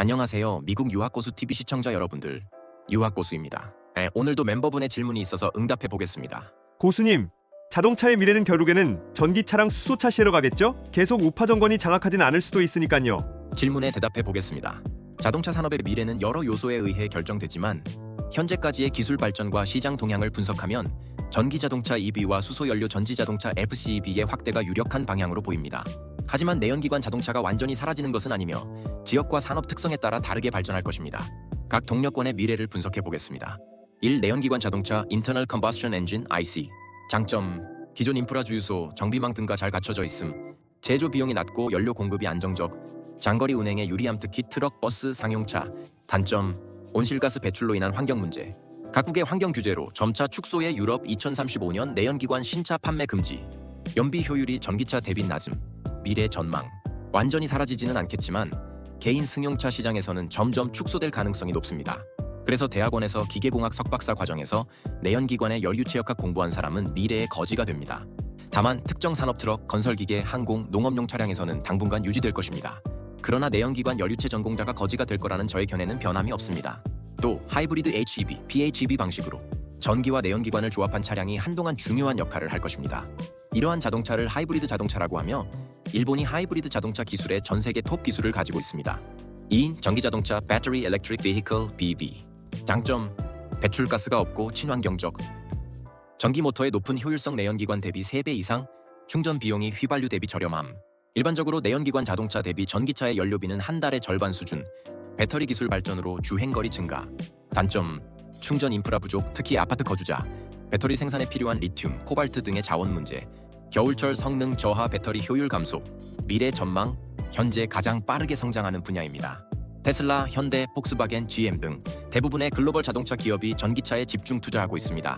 안녕하세요. 미국 유학고수 TV 시청자 여러분들. 유학고수입니다. 네, 오늘도 멤버분의 질문이 있어서 응답해 보겠습니다. 고수님, 자동차의 미래는 결국에는 전기차랑 수소차 시로 가겠죠? 계속 우파 정권이 장악하진 않을 수도 있으니까요. 질문에 대답해 보겠습니다. 자동차 산업의 미래는 여러 요소에 의해 결정되지만 현재까지의 기술 발전과 시장 동향을 분석하면 전기 자동차 EV와 수소 연료 전지 자동차 FCEV의 확대가 유력한 방향으로 보입니다. 하지만 내연기관 자동차가 완전히 사라지는 것은 아니며 지역과 산업 특성에 따라 다르게 발전할 것입니다. 각 동력권의 미래를 분석해 보겠습니다. 1. 내연기관 자동차 Internal Combustion Engine IC 장점 기존 인프라 주유소, 정비망 등과 잘 갖춰져 있음 제조 비용이 낮고 연료 공급이 안정적 장거리 운행에 유리함 특히 트럭, 버스, 상용차 단점 온실가스 배출로 인한 환경 문제 각국의 환경 규제로 점차 축소의 유럽 2035년 내연기관 신차 판매 금지 연비 효율이 전기차 대비 낮음 미래 전망 완전히 사라지지는 않겠지만 개인 승용차 시장에서는 점점 축소될 가능성이 높습니다. 그래서 대학원에서 기계공학 석박사 과정에서 내연기관의 연료체역학 공부한 사람은 미래의 거지가 됩니다. 다만 특정 산업 트럭, 건설기계, 항공, 농업용 차량에서는 당분간 유지될 것입니다. 그러나 내연기관 연료체 전공자가 거지가 될 거라는 저의 견해는 변함이 없습니다. 또 하이브리드 HEV, PHEV 방식으로 전기와 내연기관을 조합한 차량이 한동안 중요한 역할을 할 것입니다. 이러한 자동차를 하이브리드 자동차라고 하며 일본이 하이브리드 자동차 기술의 전 세계 톱 기술을 가지고 있습니다. 2인 전기 자동차 Battery Electric Vehicle BEV 장점 배출 가스가 없고 친환경적. 전기 모터의 높은 효율성 내연기관 대비 3배 이상 충전 비용이 휘발유 대비 저렴함. 일반적으로 내연기관 자동차 대비 전기차의 연료비는 한 달의 절반 수준. 배터리 기술 발전으로 주행거리 증가. 단점 충전 인프라 부족 특히 아파트 거주자. 배터리 생산에 필요한 리튬, 코발트 등의 자원 문제 겨울철 성능 저하 배터리 효율 감소 미래 전망 현재 가장 빠르게 성장하는 분야입니다. 테슬라, 현대, 폭스바겐, GM 등 대부분의 글로벌 자동차 기업이 전기차에 집중 투자하고 있습니다.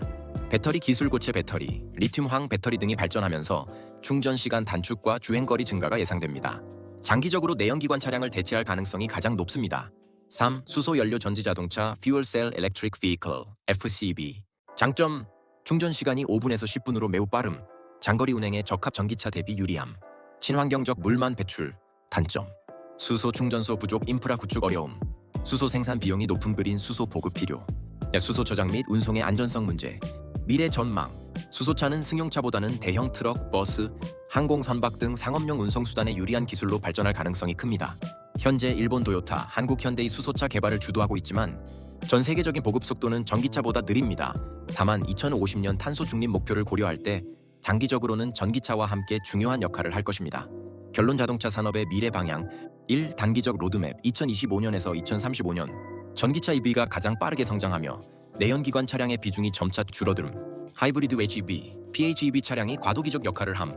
배터리 기술 고체 배터리, 리튬황 배터리 등이 발전하면서 충전 시간 단축과 주행거리 증가가 예상됩니다. 장기적으로 내연기관 차량을 대체할 가능성이 가장 높습니다. 3. 수소 연료 전지 자동차 Fuel Cell Electric Vehicle FCEV 장점 충전 시간이 5분에서 10분으로 매우 빠름 장거리 운행에 적합 전기차 대비 유리함 친환경적 물만 배출 단점 수소 충전소 부족 인프라 구축 어려움 수소 생산 비용이 높은 그린 수소 보급 필요 수소 저장 및 운송의 안전성 문제 미래 전망 수소차는 승용차보다는 대형 트럭, 버스, 항공 선박 등 상업용 운송 수단에 유리한 기술로 발전할 가능성이 큽니다. 현재 일본 도요타, 한국 현대의 수소차 개발을 주도하고 있지만 전 세계적인 보급 속도는 전기차보다 느립니다. 다만 2050년 탄소 중립 목표를 고려할 때 장기적으로는 전기차와 함께 중요한 역할을 할 것입니다. 결론 자동차 산업의 미래 방향 1. 단기적 로드맵 2025년에서 2035년 전기차 EV가 가장 빠르게 성장하며 내연기관 차량의 비중이 점차 줄어들음 하이브리드 HEV, PHEV 차량이 과도기적 역할을 함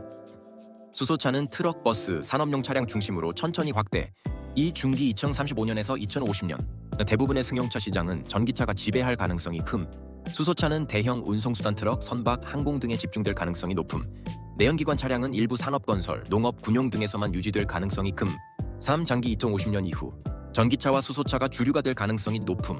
수소차는 트럭, 버스, 산업용 차량 중심으로 천천히 확대 이 중기 2035년에서 2050년 대부분의 승용차 시장은 전기차가 지배할 가능성이 큼 수소차는 대형 운송수단 트럭, 선박, 항공 등에 집중될 가능성이 높음 내연기관 차량은 일부 산업건설, 농업, 군용 등에서만 유지될 가능성이 큼 3. 장기 2050년 이후 전기차와 수소차가 주류가 될 가능성이 높음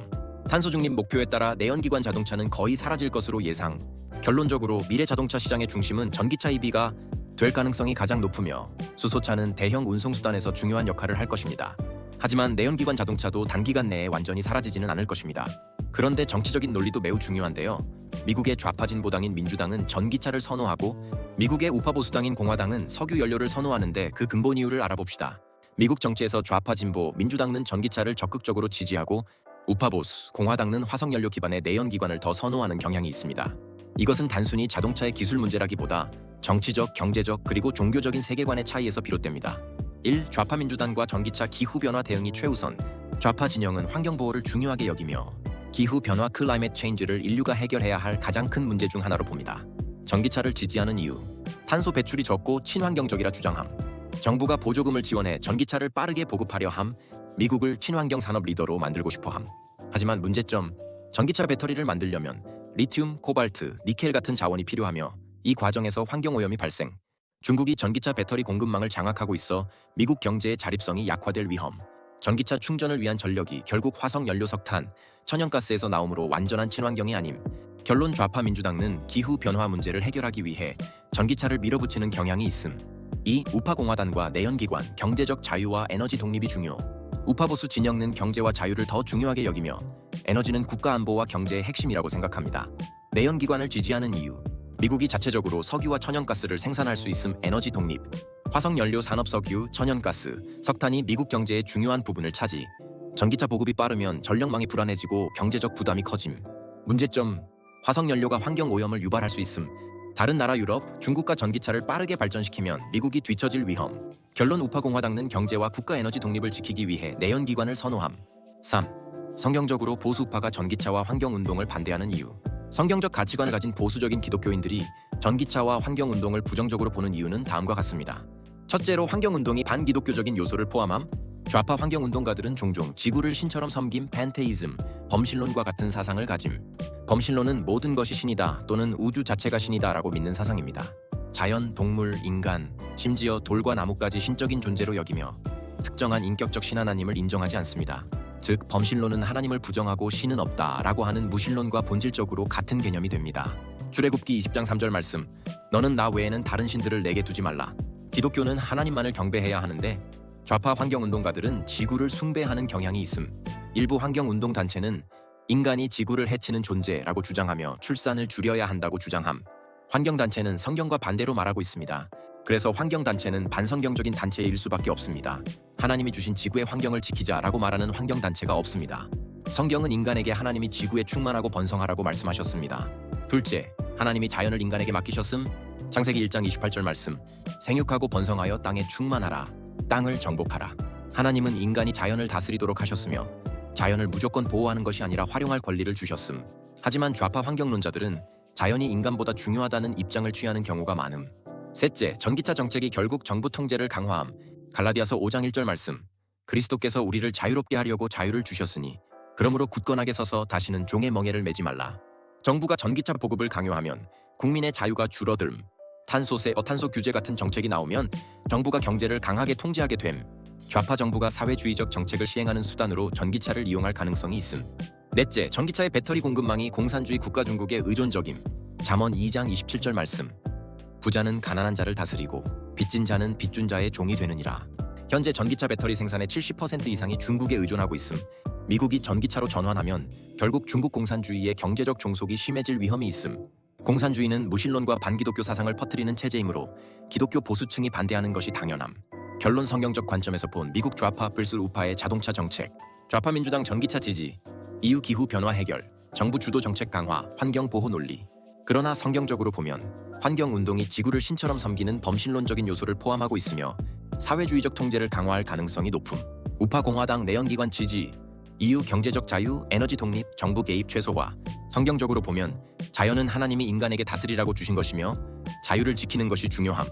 탄소 중립 목표에 따라 내연기관 자동차는 거의 사라질 것으로 예상 결론적으로 미래 자동차 시장의 중심은 전기차 EV가 될 가능성이 가장 높으며 수소차는 대형 운송수단에서 중요한 역할을 할 것입니다. 하지만 내연기관 자동차도 단기간 내에 완전히 사라지지는 않을 것입니다. 그런데 정치적인 논리도 매우 중요한데요. 미국의 좌파 진 보당인 민주당은 전기차를 선호하고 미국의 우파 보수당인 공화당은 석유 연료를 선호하는데 그 근본 이유를 알아봅시다. 미국 정치에서 좌파 진보 민주당은 전기차를 적극적으로 지지하고 우파 보수 공화당은 화석 연료 기반의 내연 기관을 더 선호하는 경향이 있습니다. 이것은 단순히 자동차의 기술 문제라기보다 정치적, 경제적 그리고 종교적인 세계관의 차이에서 비롯됩니다. 1. 좌파 민주당과 전기차 기후 변화 대응이 최우선. 좌파 진영은 환경 보호를 중요하게 여기며 기후 변화 클라이밋 체인지를 인류가 해결해야 할 가장 큰 문제 중 하나로 봅니다. 전기차를 지지하는 이유. 탄소 배출이 적고 친환경적이라 주장함. 정부가 보조금을 지원해 전기차를 빠르게 보급하려 함. 미국을 친환경 산업 리더로 만들고 싶어 함. 하지만 문제점. 전기차 배터리를 만들려면 리튬, 코발트, 니켈 같은 자원이 필요하며 이 과정에서 환경 오염이 발생. 중국이 전기차 배터리 공급망을 장악하고 있어 미국 경제의 자립성이 약화될 위험. 전기차 충전을 위한 전력이 결국 화석 연료 석탄, 천연가스에서 나오므로 완전한 친환경이 아님. 결론 좌파 민주당은 기후 변화 문제를 해결하기 위해 전기차를 밀어붙이는 경향이 있음. 이 우파 공화당과 내연기관, 경제적 자유와 에너지 독립이 중요. 우파 보수 진영은 경제와 자유를 더 중요하게 여기며 에너지는 국가 안보와 경제의 핵심이라고 생각합니다. 내연기관을 지지하는 이유 미국이 자체적으로 석유와 천연가스를 생산할 수 있음 에너지 독립 화석연료 산업 석유, 천연가스, 석탄이 미국 경제의 중요한 부분을 차지. 전기차 보급이 빠르면 전력망이 불안해지고 경제적 부담이 커짐. 문제점 화석연료가 환경 오염을 유발할 수 있음. 다른 나라 유럽, 중국과 전기차를 빠르게 발전시키면 미국이 뒤처질 위험. 결론 우파공화당은 경제와 국가 에너지 독립을 지키기 위해 내연기관을 선호함. 3. 성경적으로 보수우파가 전기차와 환경운동을 반대하는 이유. 성경적 가치관을 가진 보수적인 기독교인들이 전기차와 환경운동을 부정적으로 보는 이유는 다음과 같습니다. 첫째로 환경운동이 반기독교적인 요소를 포함함 좌파 환경운동가들은 종종 지구를 신처럼 섬김 팬테이즘, 범신론과 같은 사상을 가짐 범신론은 모든 것이 신이다 또는 우주 자체가 신이다 라고 믿는 사상입니다. 자연, 동물, 인간, 심지어 돌과 나무까지 신적인 존재로 여기며 특정한 인격적 신 하나님을 인정하지 않습니다. 즉 범신론은 하나님을 부정하고 신은 없다 라고 하는 무신론과 본질적으로 같은 개념이 됩니다. 출애굽기 20장 3절 말씀 너는 나 외에는 다른 신들을 내게 두지 말라. 기독교는 하나님만을 경배해야 하는데 좌파 환경운동가들은 지구를 숭배하는 경향이 있음. 일부 환경운동 단체는 인간이 지구를 해치는 존재라고 주장하며 출산을 줄여야 한다고 주장함. 환경단체는 성경과 반대로 말하고 있습니다. 그래서 환경단체는 반성경적인 단체일 수밖에 없습니다. 하나님이 주신 지구의 환경을 지키자라고 말하는 환경단체가 없습니다. 성경은 인간에게 하나님이 지구에 충만하고 번성하라고 말씀하셨습니다. 둘째, 하나님이 자연을 인간에게 맡기셨음. 창세기 1장 28절 말씀. 생육하고 번성하여 땅에 충만하라. 땅을 정복하라. 하나님은 인간이 자연을 다스리도록 하셨으며 자연을 무조건 보호하는 것이 아니라 활용할 권리를 주셨음. 하지만 좌파 환경론자들은 자연이 인간보다 중요하다는 입장을 취하는 경우가 많음. 셋째, 전기차 정책이 결국 정부 통제를 강화함. 갈라디아서 5장 1절 말씀. 그리스도께서 우리를 자유롭게 하려고 자유를 주셨으니 그러므로 굳건하게 서서 다시는 종의 멍에를 매지 말라. 정부가 전기차 보급을 강요하면 국민의 자유가 줄어들м. 탄소세, 어탄소 규제 같은 정책이 나오면 정부가 경제를 강하게 통제하게 됨. 좌파 정부가 사회주의적 정책을 시행하는 수단으로 전기차를 이용할 가능성이 있음. 넷째, 전기차의 배터리 공급망이 공산주의 국가 중국에 의존적임. 잠언 2장 27절 말씀. 부자는 가난한 자를 다스리고 빚진 자는 빚준 자의 종이 되느니라. 현재 전기차 배터리 생산의 70% 이상이 중국에 의존하고 있음. 미국이 전기차로 전환하면 결국 중국 공산주의의 경제적 종속이 심해질 위험이 있음. 공산주의는 무신론과 반기독교 사상을 퍼뜨리는 체제이므로 기독교 보수층이 반대하는 것이 당연함. 결론 성경적 관점에서 본 미국 좌파 불술 우파의 자동차 정책, 좌파 민주당 전기차 지지, 이후 기후 변화 해결, 정부 주도 정책 강화, 환경 보호 논리. 그러나 성경적으로 보면 환경 운동이 지구를 신처럼 섬기는 범신론적인 요소를 포함하고 있으며 사회주의적 통제를 강화할 가능성이 높음. 우파 공화당 내연기관 지지, 이후 경제적 자유, 에너지 독립, 정부 개입 최소화. 성경적으로 보면 자연은 하나님이 인간에게 다스리라고 주신 것이며 자유를 지키는 것이 중요함.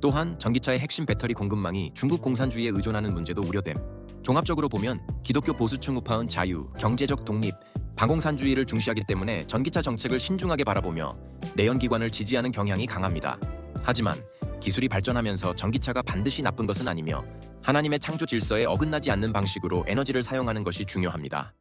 또한 전기차의 핵심 배터리 공급망이 중국 공산주의에 의존하는 문제도 우려됨. 종합적으로 보면 기독교 보수층 우파은 자유, 경제적 독립, 반공산주의를 중시하기 때문에 전기차 정책을 신중하게 바라보며 내연기관을 지지하는 경향이 강합니다. 하지만 기술이 발전하면서 전기차가 반드시 나쁜 것은 아니며 하나님의 창조 질서에 어긋나지 않는 방식으로 에너지를 사용하는 것이 중요합니다.